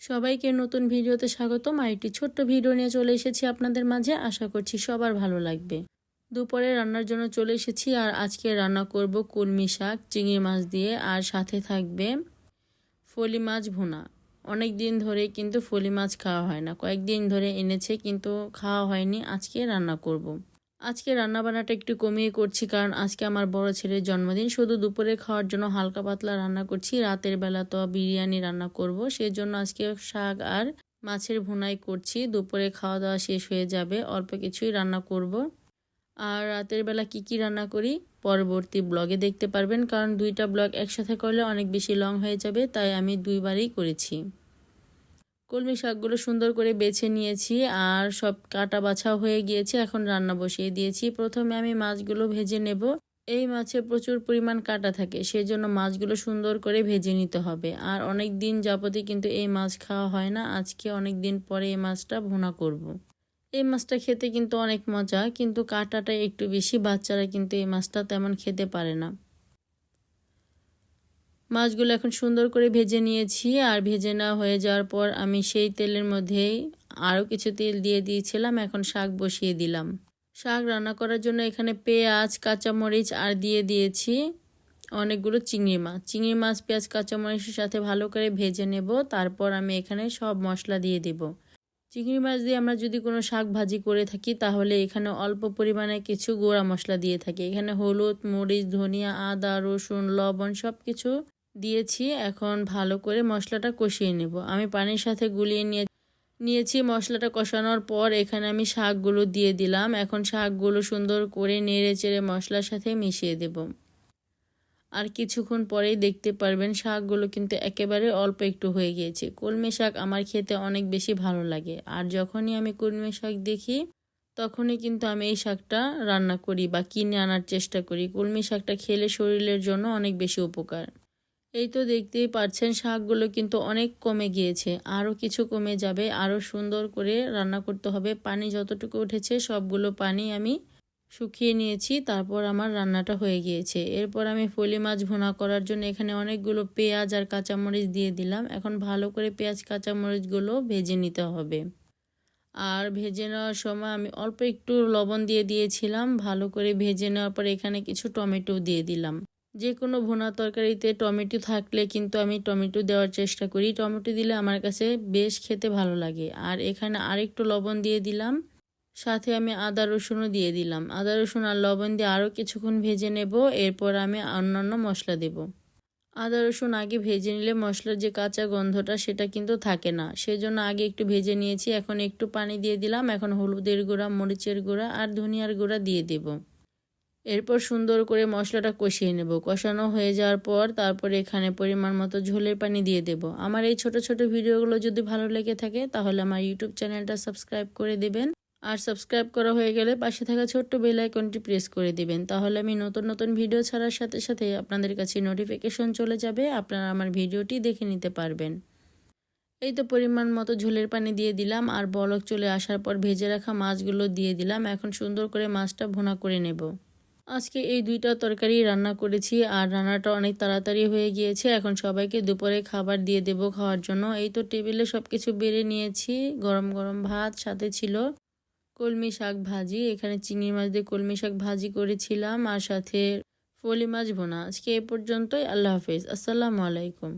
সবাইকে নতুন ভিডিওতে স্বাগতম আর একটি ছোট্ট ভিডিও নিয়ে চলে এসেছি আপনাদের মাঝে। আশা করছি সবার ভালো লাগবে। দুপুরে রান্নার জন্য চলে এসেছি আর আজকে রান্না করব কলমি শাক, চিংড়ি মাছ দিয়ে আর সাথে থাকবে ফলি মাছ ভুনা। অনেক দিন ধরে কিন্তু ফলি মাছ খাওয়া হয় না। কয়েকদিন ধরে এনেছে কিন্তু খাওয়া হয়নি। আজকে রান্না করব। আজকে রান্না বান্নাটা একটু কমিয়ে করছি কারণ আজকে আমার বড় ছেলের জন্মদিন। শুধু দুপুরে খাওয়ার জন্য হালকা পাতলা রান্না করছি। রাতের বেলা তো বিরিয়ানি রান্না করব। সেই জন্য আজকে শাক আর মাছের ভুনাই করছি। দুপুরে খাওয়া দাওয়া শেষ হয়ে যাবে। অল্প কিছুই রান্না করব। আর রাতের বেলা কি কি রান্না করি? পরবর্তী ব্লগে দেখতে পারবেন। কারণ দুইটা ব্লগ একসাথে করলে অনেক বেশি লং হয়ে যাবে, তাই আমি দুইবারই করেছি। কলমি শাকগুলো সুন্দর করে বেছে নিয়েছি আর সব কাটা বাছাও হয়ে গিয়েছে, এখন রান্না বসিয়ে দিয়েছি। প্রথমে আমি মাছগুলো ভেজে নেব। এই মাছে প্রচুর পরিমাণ কাটা থাকে সেই জন্য মাছগুলো সুন্দর করে ভেজে নিতে হবে। আর অনেক দিন যাবতে কিন্তু এই মাছ খাওয়া হয় না, আজকে অনেক দিন পরে এই মাছটা ভুনা করব। এই মাছটা খেতে কিন্তু অনেক মজা, কিন্তু কাটাটা একটু বেশি বাচ্চারা কিন্তু এই মাছটা তেমন খেতে পারে না। মাছগুলো এখন সুন্দর করে ভেজে নিয়েছি আর ভেজে না হয়ে যাওয়ার পর আমি সেই তেলের মধ্যেই আরও কিছু তেল দিয়ে দিয়েছিলাম, এখন শাক বসিয়ে দিলাম। শাক রান্না করার জন্য এখানে পেঁয়াজ, কাঁচামরিচ আর দিয়ে দিয়েছি অনেকগুলো চিংড়ি মাছ। চিংড়ি মাছ, পেঁয়াজ, কাঁচামরিচের সাথে ভালো করে ভেজে নেব, তারপর আমি এখানে সব মশলা দিয়ে দেব। চিংড়ি মাছ দিয়ে আমরা যদি কোনো শাক ভাজি করে থাকি, তাহলে এখানে অল্প পরিমাণে কিছু গোড়া মশলা দিয়ে থাকি। এখানে হলুদ, মরিচ, ধনিয়া, আদা, রসুন, লবণ সব কিছু দিয়েছি, এখন ভালো করে মশলাটা কষিয়ে নেব। আমি পানির সাথে গুলিয়ে নিয়ে, নিয়েছি মশলাটা কষানোর পর এখানে আমি শাকগুলো দিয়ে দিলাম। এখন শাকগুলো সুন্দর করে নেড়ে চেড়ে মশলার সাথে মিশিয়ে দেব। আর কিছুক্ষণ পরেই দেখতে পারবেন শাকগুলো কিন্তু একেবারে অল্প একটু হয়ে গিয়েছে। কলমি শাক আমার খেতে অনেক বেশি ভালো লাগে। আর যখনই আমি কলমি শাক দেখি, তখনই কিন্তু আমি এই শাকটা রান্না করি বা কিনে আনার চেষ্টা করি। কলমি শাকটা খেলে শরীরের জন্য অনেক বেশি উপকার। এই তো দেখতেই পাচ্ছেন শাকগুলো কিন্তু অনেক কমে গিয়েছে। আরও কিছু কমে যাবে আরও সুন্দর করে রান্না করতে হবে। পানি যতটুকু উঠেছে, সবগুলো পানি আমি শুকিয়ে নিয়েছি, তারপর আমার রান্নাটা হয়ে গিয়েছে। এরপর আমি ফলি মাছ ভুনা করার জন্য এখানে অনেকগুলো পেঁয়াজ আর কাঁচামরিচ দিয়ে দিলাম। এখন ভালো করে পেঁয়াজ, কাঁচামরিচগুলো ভেজে নিতে হবে। আর ভেজে নেওয়ার সময় আমি অল্প একটু লবণ দিয়ে দিয়েছিলাম। ভালো করে ভেজে নেওয়ার পর এখানে কিছু টমেটো দিয়ে দিলাম। যে কোনো ভুনা তরকারিতে টমেটো থাকলে কিন্তু আমি টমেটো দেওয়ার চেষ্টা করি। টমেটো দিলে আমার কাছে বেশ খেতে ভালো লাগে। আর এখানে আরেকটু লবণ দিয়ে দিলাম। সাথে আমি আদা রসুনও দিয়ে দিলাম। আদা রসুন আর লবণ দিয়ে আরও কিছুক্ষণ ভেজে নেব। এরপর আমি অন্যান্য মশলা দেব। আদা রসুন আগে ভেজে নিলে মশলার যে কাঁচা গন্ধটা সেটা কিন্তু থাকে না। সেজন্য আগে একটু ভেজে নিয়েছি। এখন একটু পানি দিয়ে দিলাম। এখন হলুদের গুঁড়া, মরিচের গুঁড়া আর ধনিয়ার গুঁড়া দিয়ে দেবো। এরপর সুন্দর করে মশলাটা কষিয়ে নেব। কষানো হয়ে যাওয়ার পর তারপরে এখানে পরিমাণ মতো ঝোলের পানি দিয়ে দেব। আমার এই ছোট ছোট ভিডিওগুলো যদি ভালো লেগে থাকে তাহলে আমার ইউটিউব চ্যানেলটা সাবস্ক্রাইব করে দেবেন। আর সাবস্ক্রাইব করা হয়ে গেলে পাশে থাকা ছোট্ট বেল আইকনটি প্রেস করে দিবেন। তাহলে আমি নতুন নতুন ভিডিও ছাড়ার সাথে সাথে আপনাদের কাছে নোটিফিকেশন চলে যাবে। আপনারা আমার ভিডিওটি দেখে নিতে পারবেন। এই তো পরিমাণ মতো ঝোলের পানি দিয়ে দিলাম। আর বলক চলে আসার পর ভেজে রাখা মাছগুলো দিয়ে দিলাম। এখন সুন্দর করে মাছটা ভোনা করে নেব। আজকে এই দুইটা তরকারি রান্না করেছি আর রান্নাটা অনেক তাড়াতাড়ি হয়ে গিয়েছে। এখন সবাইকে দুপুরে খাবার দিয়ে দেব খাওয়ার জন্য। এই তো টেবিলে সব কিছু বেড়ে নিয়েছি। গরম গরম ভাত, সাথে ছিল কলমি শাক ভাজি। এখানে চিংড়ি মাছ দিয়ে কলমি শাক ভাজি করেছিলাম আর সাথে ফলি মাছ ভোনা আজকে এ পর্যন্তই। আল্লাহ হাফেজ। আসসালামু আলাইকুম।